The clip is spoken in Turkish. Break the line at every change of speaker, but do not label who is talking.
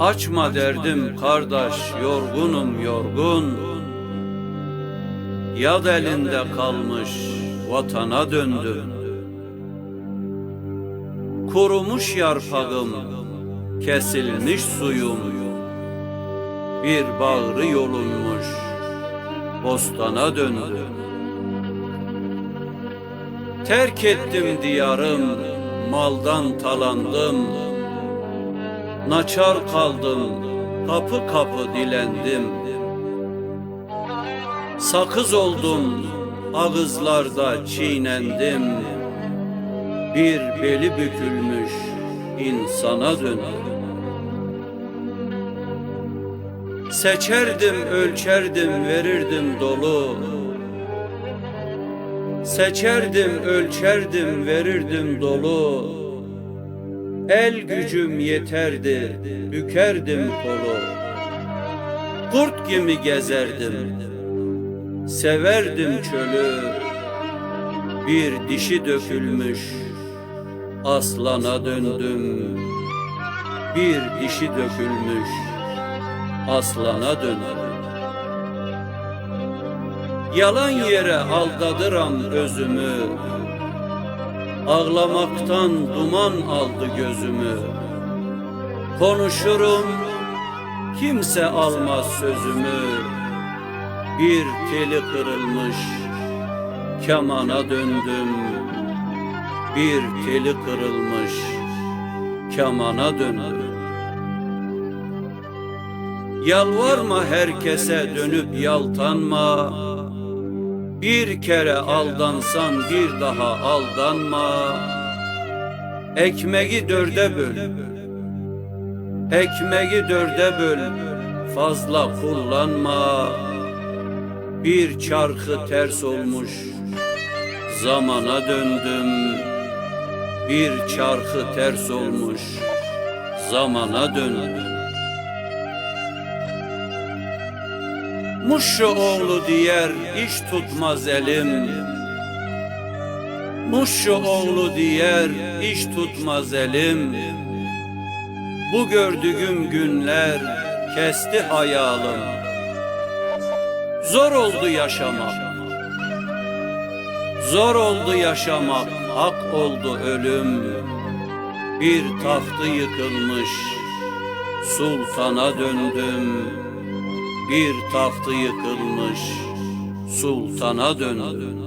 Açma derdim kardeş yorgunum yorgun. Yad elinde kalmış vatana döndüm. Kurumuş yarpağım kesilmiş suyum. Bir bağrı yolunmuş bostana döndüm. Terk ettim diyarım maldan talandım Naçar kaldım, kapı kapı dilendim. Sakız oldum, ağızlarda çiğnendim. Bir beli bükülmüş insana döndüm. Seçerdim, ölçerdim, verirdim dolu. Seçerdim, ölçerdim, verirdim dolu. El gücüm yeterdi, bükerdim kolu. Kurt gibi gezerdim, severdim çölü. Bir dişi dökülmüş, aslana döndüm. Bir dişi dökülmüş, aslana döndüm. Yalan yere aldadıram özümü. Ağlamaktan duman aldı gözümü. Konuşurum, kimse almaz sözümü. Bir teli kırılmış, kemana döndüm. Bir teli kırılmış, kemana döndüm. Yalvarma herkese dönüp yaltanma. Bir kere aldansan bir daha aldanma. Ekmeği dörde böl. Ekmeği dörde böl. Fazla kullanma. Bir çarkı ters olmuş. Zamana döndüm. Bir çarkı ters olmuş. Zamana döndüm. Muşu oğlu diyer iş tutmaz elim. Muşu oğlu diyer iş tutmaz elim. Bu gördüğüm günler kesti hayalım. Zor oldu yaşamak. Zor oldu yaşamak hak oldu ölüm. Bir tahtı yıkılmış sultana döndüm bir tahtı yıkılmış sultana döndüm.